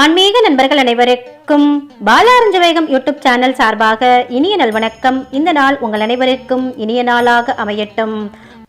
ஆன்மீக நண்பர்கள் அனைவருக்கும் பாலாரஞ்ச வேகம் யூடியூப் சேனல் சார்பாக இனிய நல்வணக்கம் இந்த நாள் உங்கள் அனைவருக்கும் இனிய நாளாக அமையட்டும்.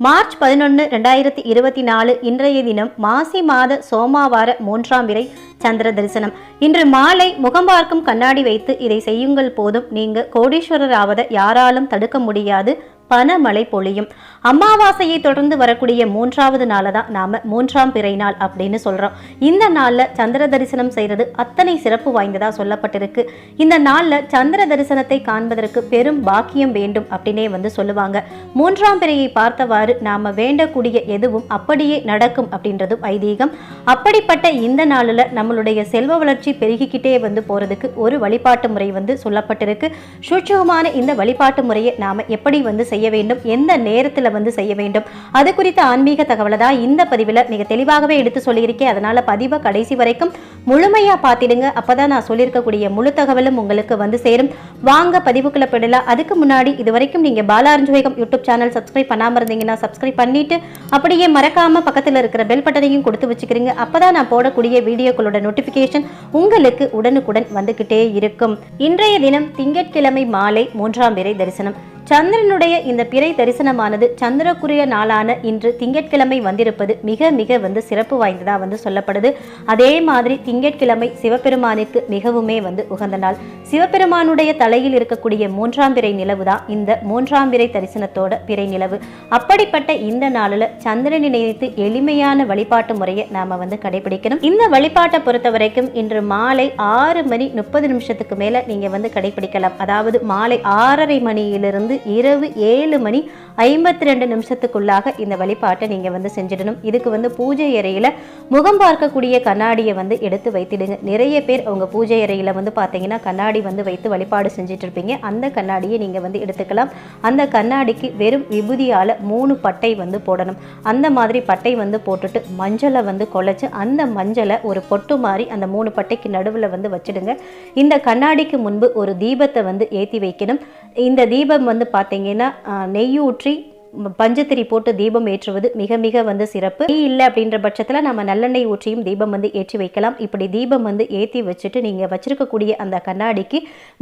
மார்ச் பதினொன்று ரெண்டாயிரத்தி இருபத்தி நாலு இன்றைய தினம் மாசி மாத சோமாவார மூன்றாம் விரை சந்திர தரிசனம். இன்று மாலை முகம் பார்க்கும் கண்ணாடி வைத்து இதை செய்யுங்கள் போதும். நீங்க கோடீஸ்வரர் ஆவதை யாராலும் தடுக்க முடியாது. பணமழை பொழியும். அமாவாசையை தொடர்ந்து வரக்கூடிய மூன்றாவது நாளை தான் நாம மூன்றாம் பிறை நாள் அப்படின்னு சொல்றோம். இந்த நாளில் சந்திர தரிசனம் செய்யறது அத்தனை சிறப்பு வாய்ந்ததா சொல்லப்பட்டிருக்கு. இந்த நாள்ல சந்திர தரிசனத்தை காண்பதற்கு பெரும் பாக்கியம் வேண்டும் அப்படின்னே வந்து சொல்லுவாங்க. மூன்றாம் பிறையை பார்த்தவாறு நாம வேண்டக்கூடிய எதுவும் அப்படியே நடக்கும் அப்படின்றதும் ஐதீகம். அப்படிப்பட்ட இந்த நாளில் நம்மளுடைய செல்வ வளர்ச்சி பெருகிக்கிட்டே வந்து போறதுக்கு ஒரு வழிபாட்டு முறை வந்து சொல்லப்பட்டிருக்கு. சூட்சகமான இந்த வழிபாட்டு முறையை நாம எப்படி வந்து செய்ய வேண்டும் எந்த நேரத்தில் வந்து செய்ய வேண்டும்? அது குறித்த ஆன்மீக தகவலை தான் இந்த பதிவில் மிக தெளிவாகவே எடுத்து சொல்லியிருக்கேன். அதனால பதிவை கடைசி வரைக்கும் முழுமையா பார்த்திடுங்க. அப்பதான் நான் சொல்லியிருக்கக்கூடிய முழு தகவலும் உங்களுக்கு வந்து சேரும். வாங்க பதிவுக்குள்ள போயிடலாம். அதுக்கு முன்னாடி இது வரைக்கும் நீங்க பாலாரஞ்சுவேகம் யூடியூப் சேனல் சப்ஸ்கிரைப் பண்ணாம இருந்தீங்கன்னா சப்ஸ்கிரைப் பண்ணிட்டு அப்படியே மறக்காம பக்கத்துல இருக்கிற பெல் பட்டனையும் கொடுத்து வச்சுக்கிறீங்க. அப்பதான் நான் போடக்கூடிய வீடியோக்களோட நோட்டிபிகேஷன் உங்களுக்கு உடனுக்குடன் வந்துகிட்டே இருக்கும். இன்றைய தினம் திங்கட்கிழமை மாலை மூன்றாம் பிறை தரிசனம். சந்திரனுடைய இந்த பிறை தரிசனமானது சந்திரக்குரிய நாளான இன்று திங்கட்கிழமை வந்திருப்பது மிக மிக வந்து சிறப்பு வாய்ந்ததாக வந்து சொல்லப்படுது. அதே மாதிரி திங்கட்கிழமை சிவபெருமானுக்கு மிகவுமே வந்து உகந்த நாள். சிவபெருமானுடைய தலையில் இருக்கக்கூடிய மூன்றாம் பிறை நிலவு தான் இந்த மூன்றாம் பிறை தரிசனத்தோட பிறை நிலவு. அப்படிப்பட்ட இந்த நாளில் சந்திரனை நினைத்து எளிமையான வழிபாட்டு முறையை நாம வந்து கடைபிடிக்கணும். இந்த வழிபாட்டை பொறுத்த வரைக்கும் இன்று மாலை ஆறு மணி முப்பது நிமிஷத்துக்கு மேல நீங்க வந்து கடைபிடிக்கலாம். அதாவது மாலை ஆறரை மணியிலிருந்து இரவு ஏழு மணி ஐம்பத்தி ரெண்டு நிமிஷத்துக்குள்ளாக இந்த வழிபாட்டை நீங்கள் வந்து செஞ்சிடணும். இதுக்கு வந்து பூஜை அறையில் முகம் பார்க்கக்கூடிய கண்ணாடியை வந்து எடுத்து வைத்திடுங்க. நிறைய பேர் அவங்க பூஜை அறையில் வந்து பார்த்தீங்கன்னா கண்ணாடி வந்து வைத்து வழிபாடு செஞ்சுட்டு இருப்பீங்க அந்த கண்ணாடியை நீங்கள் வந்து எடுத்துக்கலாம். அந்த கண்ணாடிக்கு வெறும் விபூதியால் மூணு பட்டை வந்து போடணும். அந்த மாதிரி பட்டை வந்து போட்டுட்டு மஞ்சளை வந்து குழைச்சு அந்த மஞ்சளை ஒரு பொட்டு மாதிரி அந்த மூணு பட்டைக்கு நடுவில் வந்து வச்சிடுங்க. இந்த கண்ணாடிக்கு முன்பு ஒரு தீபத்தை வந்து ஏற்றி வைக்கணும். இந்த தீபம் வந்து பார்த்தீங்கன்னா நெய் ஊற்றி பஞ்சத்திரி போட்டு தீபம் ஏற்றுவது மிக மிக வந்து சிறப்பு. நெய் இல்லை அப்படின்ற பட்சத்தில் நம்ம நல்லெண்ணெய் ஊற்றியும் தீபம் வந்து ஏற்றி வைக்கலாம். இப்படி தீபம் வந்து ஏற்றி வச்சுட்டு நீங்கள் வச்சிருக்கக்கூடிய அந்த கண்ணாடிக்கு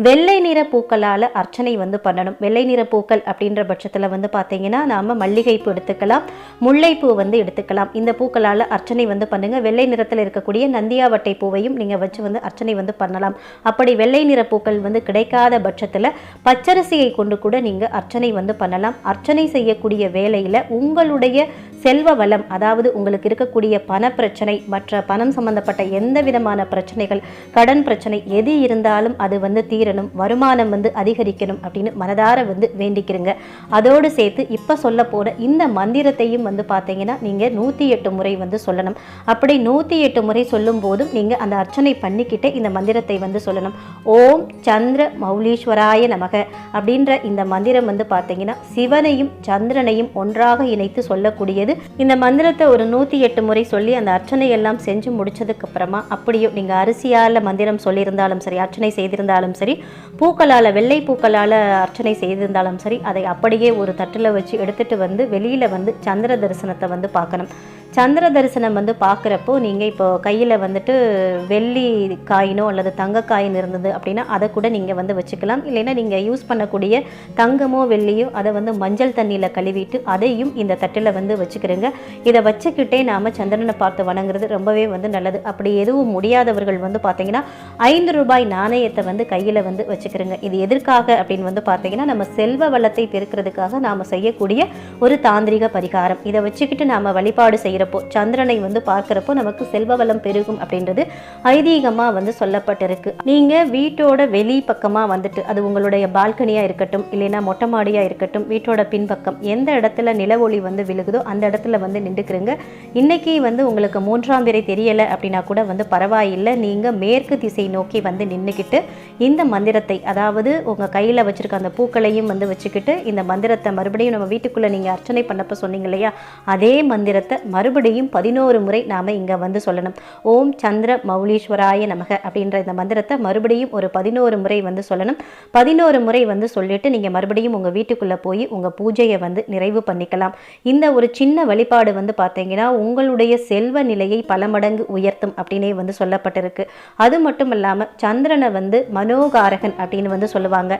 வெள்ளை நிற பூக்களால் அர்ச்சனை வந்து பண்ணணும். வெள்ளை நிற பூக்கள் அப்படின்ற பட்சத்தில் வந்து பார்த்தீங்கன்னா நாம் மல்லிகைப்பூ எடுத்துக்கலாம். முல்லைப்பூ வந்து எடுத்துக்கலாம். இந்த பூக்களால் அர்ச்சனை வந்து பண்ணுங்கள் வெள்ளை நிறத்தில் இருக்கக்கூடிய நந்தியாவட்டை பூவையும் நீங்கள் வச்சு வந்து அர்ச்சனை வந்து பண்ணலாம். அப்படி வெள்ளை நிற பூக்கள் வந்து கிடைக்காத பட்சத்தில் பச்சரிசியை கொண்டு கூட நீங்கள் அர்ச்சனை வந்து பண்ணலாம். அர்ச்சனை செய்ய செய்யக்கூடிய வேலையில் உங்களுடைய செல்வ வளம் அதாவது உங்களுக்கு இருக்கக்கூடிய பண பிரச்சனை மற்ற பணம் சம்பந்தப்பட்ட எந்த விதமான பிரச்சனைகள் கடன் பிரச்சனை எது இருந்தாலும் அது வந்து தீரணும் வருமானம் வந்து அதிகரிக்கணும் அப்படின்னு மனதார வந்து வேண்டிக்கிறங்க. அதோடு சேர்த்து இப்போ சொல்ல போற இந்த மந்திரத்தையும் வந்து பார்த்தீங்கன்னா நீங்கள் நூற்றி எட்டு முறை வந்து சொல்லணும். அப்படி நூற்றி எட்டு முறை சொல்லும் போதும் நீங்கள் அந்த அர்ச்சனை பண்ணிக்கிட்டே இந்த மந்திரத்தை வந்து சொல்லணும். ஓம் சந்திர மௌலீஸ்வராய நமக அப்படின்ற இந்த மந்திரம் வந்து பார்த்தீங்கன்னா சிவனையும் சந்திரனையும் ஒன்றாக இணைத்து சொல்லக்கூடியது. இந்த மந்திரத்தை ஒரு நூற்றி எட்டு முறை சொல்லி அந்த அர்ச்சனை எல்லாம் செஞ்சு முடிச்சதுக்கு அப்புறமா அப்படியும் நீங்கள் அரிசியால் மந்திரம் சொல்லியிருந்தாலும் சரி அர்ச்சனை செய்திருந்தாலும் சரி பூக்களால் வெள்ளை பூக்களால் அர்ச்சனை செய்திருந்தாலும் சரி அதை அப்படியே ஒரு தட்டில் வச்சு எடுத்துட்டு வந்து வெளியில் வந்து சந்திர தரிசனத்தை வந்து பார்க்கணும். சந்திர தரிசனம் வந்து பார்க்குறப்போ நீங்கள் இப்போ கையில் வந்துட்டு வெள்ளி காயினோ அல்லது தங்க காயின் இருந்தது அப்படின்னா அதை கூட நீங்கள் வந்து வச்சுக்கலாம். இல்லைன்னா நீங்கள் யூஸ் பண்ணக்கூடிய தங்கமோ வெள்ளியோ அதை வந்து மஞ்சள் தண்ணியில் கழுவிட்டு அதையும் இந்த தட்டில் வந்து வச்சுக்கிறோங்க. இதை வச்சுக்கிட்டே நாம் சந்திரனை பார்த்து வணங்குறது ரொம்பவே வந்து நல்லது. அப்படி எதுவும் முடியாதவர்கள் வந்து பார்த்தீங்கன்னா ஐந்து ரூபாய் நாணயத்தை வந்து கையில் வந்து வச்சுக்கிறோங்க. இது எதற்காக அப்படின்னு வந்து பார்த்தீங்கன்னா நம்ம செல்வ வளத்தை பெருக்கிறதுக்காக நாம் செய்யக்கூடிய ஒரு தாந்திரிக பரிகாரம். இதை வச்சுக்கிட்டு நாம் வழிபாடு செய்கிறப்போ சந்திரனை வந்து பார்க்குறப்போ நமக்கு செல்வ வளம் பெருகும் அப்படின்றது ஐதீகமாக வந்து சொல்லப்பட்டிருக்கு. நீங்கள் வீட்டோட வெளி பக்கமாக வந்துட்டு அது உங்களுடைய பால்கனியாக இருக்கட்டும் இல்லைன்னா மொட்டை மாடியாக இருக்கட்டும் வீட்டோட பின்பக்கம் எந்த இடத்துல நில ஒளி வந்து விழுகுதோ அந்த இடத்துல வந்து நின்றுக்கிறங்க. இன்னைக்கு வந்து உங்களுக்கு மூன்றாம் பிறை தெரியலை அப்படின்னா கூட வந்து பரவாயில்லை. நீங்கள் மேற்கு திசை நோக்கி வந்து நின்றுக்கிட்டு இந்த மந்திரத்தை அதாவது உங்கள் கையில் வச்சுருக்க அந்த பூக்களையும் வந்து வச்சுக்கிட்டு இந்த மந்திரத்தை மறுபடியும் நம்ம வீட்டுக்குள்ளே நீங்கள் அர்ச்சனை பண்ணப்போ சொன்னீங்க இல்லையா? அதே மந்திரத்தை மறு மறுபடியும் பதினோரு முறை நாம் இங்கே வந்து சொல்லணும். ஓம் சந்திர மௌலீஸ்வராய நமக அப்படின்ற இந்த மந்திரத்தை மறுபடியும் ஒரு பதினோரு முறை வந்து சொல்லணும். பதினோரு முறை வந்து சொல்லிட்டு நீங்கள் மறுபடியும் உங்கள் வீட்டுக்குள்ளே போய் உங்கள் பூஜையை வந்து நிறைவு பண்ணிக்கலாம். இந்த ஒரு சின்ன வழிபாடு வந்து பார்த்தீங்கன்னா உங்களுடைய செல்வ நிலையை பல மடங்கு உயர்த்தும் அப்படின்னே வந்து சொல்லப்பட்டிருக்கு. அது மட்டும் இல்லாமல் சந்திரனை வந்து மனோகாரகன் அப்படின்னு வந்து சொல்லுவாங்க.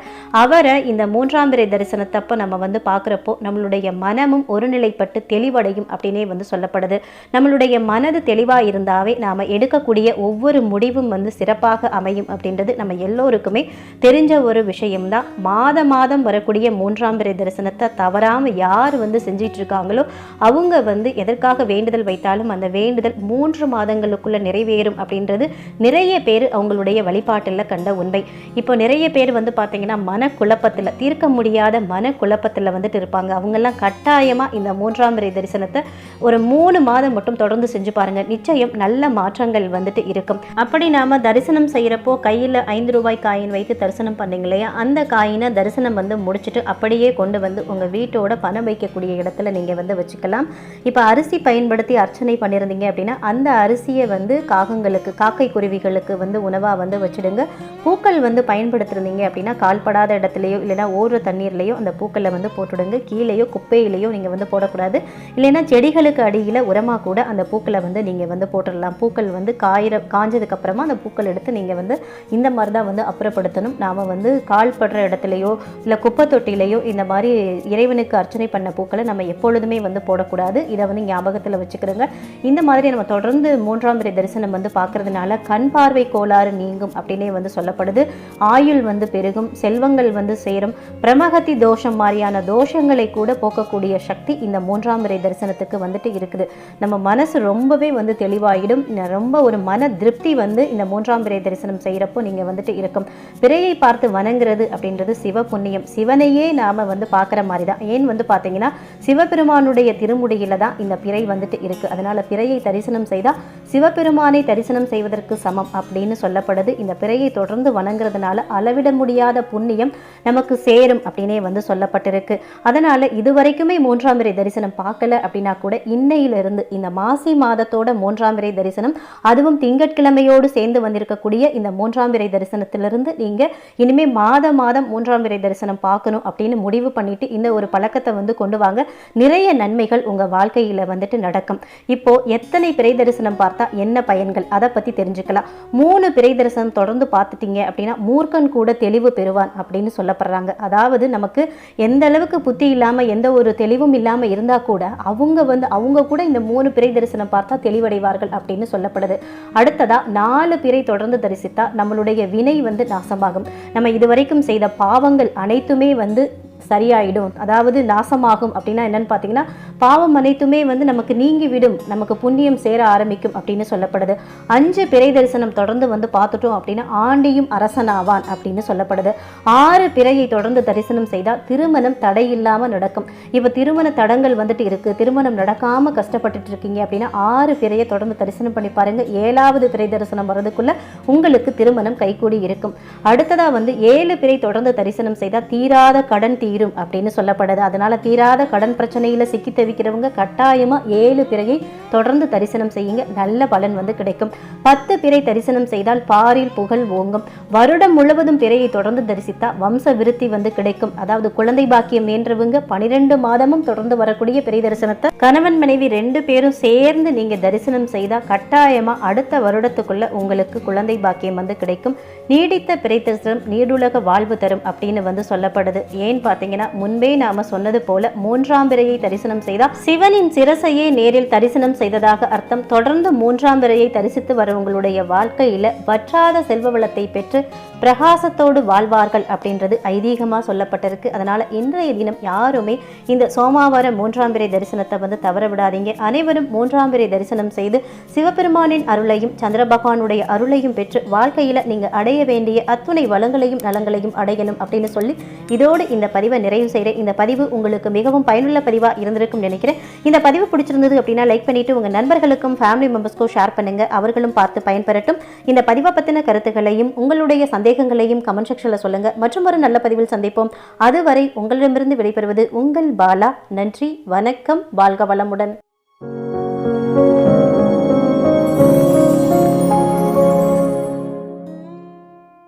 அவரை இந்த மூன்றாம் பிறை தரிசனத்தப்போ நம்ம வந்து பார்க்குறப்போ நம்மளுடைய மனமும் ஒருநிலைப்பட்டு தெளிவடையும் அப்படின்னே வந்து தேவைப்படுது நம்மளுடைய மனது தெளிவாக இருந்தாவே நாம் எடுக்கக்கூடிய ஒவ்வொரு முடிவும் வந்து சிறப்பாக அமையும் அப்படின்றது நம்ம எல்லோருக்குமே தெரிஞ்ச ஒரு விஷயம்தான். மாத மாதம் வரக்கூடிய மூன்றாம் பிறை தரிசனத்தை தவறாமல் யார் வந்து செஞ்சிட்டு இருக்காங்களோ அவங்க வந்து எதற்காக வேண்டுதல் வைத்தாலும் அந்த வேண்டுதல் மூன்று மாதங்களுக்குள்ள நிறைவேறும் அப்படின்றது நிறைய பேர் அவங்களுடைய வழிபாட்டில் கண்ட உண்மை. இப்போ நிறைய பேர் வந்து பார்த்தீங்கன்னா மனக்குழப்பத்தில் தீர்க்க முடியாத மனக்குழப்பத்தில் வந்துட்டு இருப்பாங்க. அவங்கெல்லாம் கட்டாயமாக இந்த மூன்றாம் பிறை தரிசனத்தை ஒரு மூணு மாதம் மட்டும் தொடர்ந்து செஞ்சு பாருங்க. நிச்சயம் நல்ல மாற்றங்கள் வந்துட்டு இருக்கும். அப்படி நாம தரிசனம் செய்யறப்போ கையில் ஐந்து ரூபாய் காயின் வைத்து தரிசனம் பண்ணீங்க இல்லையா? அந்த காயினை தரிசனம் வந்து முடிச்சுட்டு அப்படியே கொண்டு வந்து உங்க வீட்டோட பணம் வைக்கக்கூடிய இடத்துல நீங்க வந்து வச்சுக்கலாம். இப்போ அரிசி பயன்படுத்தி அர்ச்சனை பண்ணியிருந்தீங்க அப்படின்னா அந்த அரிசியை வந்து காகங்களுக்கு காக்கை குருவிகளுக்கு வந்து உணவா வந்து வச்சிடுங்க. பூக்கள் வந்து பயன்படுத்திருந்தீங்க அப்படின்னா கால்படாத இடத்துலையோ இல்லைனா ஓடுற தண்ணீர்லையோ அந்த பூக்களை வந்து போட்டுடுங்க. கீழேயோ குப்பையிலையோ நீங்கள் வந்து போடக்கூடாது. இல்லைன்னா செடிகளுக்கு அடியில் உரமாக கூட அந்த பூக்களை வந்து நீங்கள் வந்து போட்டுடலாம். பூக்கள் வந்து காயிற காஞ்சதுக்கு அப்புறமா அந்த பூக்கள் எடுத்து நீங்கள் வந்து இந்த மாதிரி தான் வந்து அப்புறப்படுத்தணும். நாம் வந்து கால் படுற இடத்துலையோ இல்லை குப்பை தொட்டிலையோ இந்த மாதிரி இறைவனுக்கு அர்ச்சனை பண்ண பூக்களை நம்ம எப்பொழுதுமே வந்து போடக்கூடாது. இதை வந்து ஞாபகத்தில் வச்சுக்கிறோங்க. இந்த மாதிரி நம்ம தொடர்ந்து மூன்றாம் பிறை தரிசனம் வந்து பார்க்குறதுனால கண் பார்வை கோளாறு நீங்கும் அப்படின்னே வந்து சொல்லப்படுது. ஆயுள் வந்து பெருகும் செல்வங்கள் வந்து சேரும். பிரமகத்தி தோஷம் மாதிரியான தோஷங்களை கூட போக்கக்கூடிய சக்தி இந்த மூன்றாம் பிறை தரிசனத்துக்கு வந்துட்டு இருக்குது. நம்ம மனசு ரொம்பவே வந்து தெளிவாகிடும் ரொம்ப ஒரு மன திருப்தி வந்து இந்த மூன்றாம் பிறை தரிசனம் செய்கிறப்போ நீங்கள் வந்துட்டு இருக்கும். பிறையை பார்த்து வணங்குறது அப்படின்றது சிவ புண்ணியம் சிவனையே நாம் வந்து பார்க்குற மாதிரி தான் ஏன் வந்து பார்த்தீங்கன்னா சிவபெருமானுடைய திருமுடியில் தான் இந்த பிறை வந்துட்டு இருக்குது அதனால் பிறையை தரிசனம் செய்தால் சிவபெருமானை தரிசனம் செய்வதற்கு சமம் அப்படின்னு சொல்லப்படுது. இந்த பிறையை தொடர்ந்து வணங்குறதுனால அளவிட முடியாத புண்ணியம் நமக்கு சேரும் அப்படின்னே வந்து சொல்லப்பட்டிருக்கு. அதனால் இதுவரைக்குமே மூன்றாம் பிறை தரிசனம் பார்க்கல அப்படின்னா கூட இன்னையில் இருந்து இந்த மாசி மாதத்தோட மூன்றாம் விரை தரிசனம் அதுவும் திங்கட்கிழமையோடு சேர்ந்து வந்திருக்கக்கூடிய இந்த மூன்றாம் விரை தரிசனத்திலிருந்து நீங்க இனிமே மாத மாதம் மூன்றாம் விரை தரிசனம் பார்க்கணும் அப்படின்னு முடிவு பண்ணிட்டு இந்த ஒரு பழக்கத்தை வந்து கொண்டு வாங்க. நிறைய நன்மைகள் உங்க வாழ்க்கையில வந்துட்டு நடக்கும். இப்போ எத்தனை பிறை தரிசனம் பார்த்தா என்ன பயன்கள்? அதை பத்தி தெரிஞ்சுக்கலாம். மூணு பிறை தரிசனம் தொடர்ந்து பார்த்துட்டீங்க அப்படின்னா மூர்க்கன் கூட தெளிவு பெறுவான் அப்படின்னு சொல்லப்படுறாங்க. அதாவது நமக்கு எந்த அளவுக்கு புத்தி இல்லாம எந்த ஒரு தெளிவும் இல்லாம இருந்தா கூட அவங்க வந்து அவங்க கூட இந்த மூணு பிறை தரிசனம் பார்த்தா தெளிவடைவார்கள் அப்படின்னு சொல்லப்படுது. அடுத்ததா நாலு பிறை தொடர்ந்து தரிசித்தா நம்மளுடைய வினை வந்து நாசமாகும். நம்ம இதுவரைக்கும் செய்த பாவங்கள் அனைத்துமே வந்து சரியாயிடும். அதாவது நாசமாகும் அப்படின்னா என்னன்னு பார்த்தீங்கன்னா பாவம் அனைத்துமே வந்து நமக்கு நீங்கி விடும் நமக்கு புண்ணியம் சேர ஆரம்பிக்கும் அப்படின்னு சொல்லப்படுது. அஞ்சு பிறை தரிசனம் தொடர்ந்து வந்து பார்த்துட்டோம் அப்படின்னா ஆண்டியும் அரசனாவான் அப்படின்னு சொல்லப்படுது. ஆறு பிறையை தொடர்ந்து தரிசனம் செய்தால் திருமணம் தடையில்லாமல் நடக்கும். இப்போ திருமண தடங்கள் வந்துட்டு இருக்கு. திருமணம் நடக்காம கஷ்டப்பட்டுட்டு இருக்கீங்க அப்படின்னா ஆறு பிறையை தொடர்ந்து தரிசனம் பண்ணி பாருங்க. ஏழாவது பிறை தரிசனம் வர்றதுக்குள்ள உங்களுக்கு திருமணம் கைகூடி இருக்கும். அடுத்ததா வந்து ஏழு பிறை தொடர்ந்து தரிசனம் செய்தால் தீராத கடன் தீரும் அப்படின்னு சொல்லப்படுது. அதனால தீராத கடன் பிரச்சனையில் சிக்கி தவிக்கிறவங்க கட்டாயமாக ஏழு பிறையை தொடர்ந்து தரிசனம் செய்யுங்க. நல்ல பலன் வந்து கிடைக்கும். பத்து பிறை தரிசனம் செய்தால் பாரில் புகழ் ஓங்கும். வருடம் முழுவதும் பிறையை தொடர்ந்து தரிசித்தால் வம்ச விருத்தி வந்து கிடைக்கும். அதாவது குழந்தை பாக்கியம் வேண்டவங்க பனிரெண்டு மாதமும் தொடர்ந்து வரக்கூடிய பிறை தரிசனத்தை கணவன் மனைவி ரெண்டு பேரும் சேர்ந்து நீங்க தரிசனம் செய்தால் கட்டாயமா அடுத்த வருடத்துக்குள்ள உங்களுக்கு குழந்தை பாக்கியம் வந்து கிடைக்கும். நீடித்த பிறை தரிசனம் நீடுலக வாழ்வு தரும் அப்படின்னு வந்து சொல்லப்படுது. ஏன் பார்த்தீங்கன்னா முன்பே நாம சொன்னது போல மூன்றாம் பிறையை தரிசனம் செய்தால் சிவனின் சிரசையே நேரில் தரிசனம் செய்ததாக அர்த்தம். தொடர்ந்து மூன்றாம் பிறையை தரிசித்து வரவங்களுடைய வாழ்க்கையில வற்றாத செல்வ வளத்தை பெற்று பிரகாசத்தோடு வாழ்வார்கள் அப்படின்றது ஐதீகமாக சொல்லப்பட்டிருக்கு. அதனால இன்றைய தினம் யாருமே இந்த சோமாவார மூன்றாம் பிறை தரிசனத்தை வந்து தவற விடாதீங்க. அனைவரும் மூன்றாம் பிறை தரிசனம் செய்து சிவபெருமானின் அருளையும் சந்திர பகவானுடைய அருளையும் பெற்று வாழ்க்கையில நீங்க அடைய வேண்டிய அத்துணை வளங்களையும் நலங்களையும் அடையணும் அப்படின்னு சொல்லி இதோடு இந்த பதிவை நிறைவு செய்கிறேன் இந்த பதிவு உங்களுக்கு மிகவும் பயனுள்ள பதிவாக இருந்திருக்கும் நினைக்கிறேன். இந்த பதிவு பிடிச்சிருந்தது அப்படின்னா லைக் பண்ணிட்டு உங்க நண்பர்களுக்கும் ஃபேமிலி மெம்பர்ஸ்க்கும் ஷேர் பண்ணுங்க. அவர்களும் பார்த்து பயன்பெறட்டும். இந்த பதிவை பத்தின கருத்துக்களையும் உங்களுடைய சந்தேகங்களையும் கமெண்ட் செக்ஷனில் சொல்லுங்க. மற்றும் ஒரு நல்ல பதிவில் சந்திப்போம். அதுவரை உங்களிடமிருந்து விடைபெறுவது உங்கள் பாலா. நன்றி வணக்கம் வாழ்க வளமுடன்.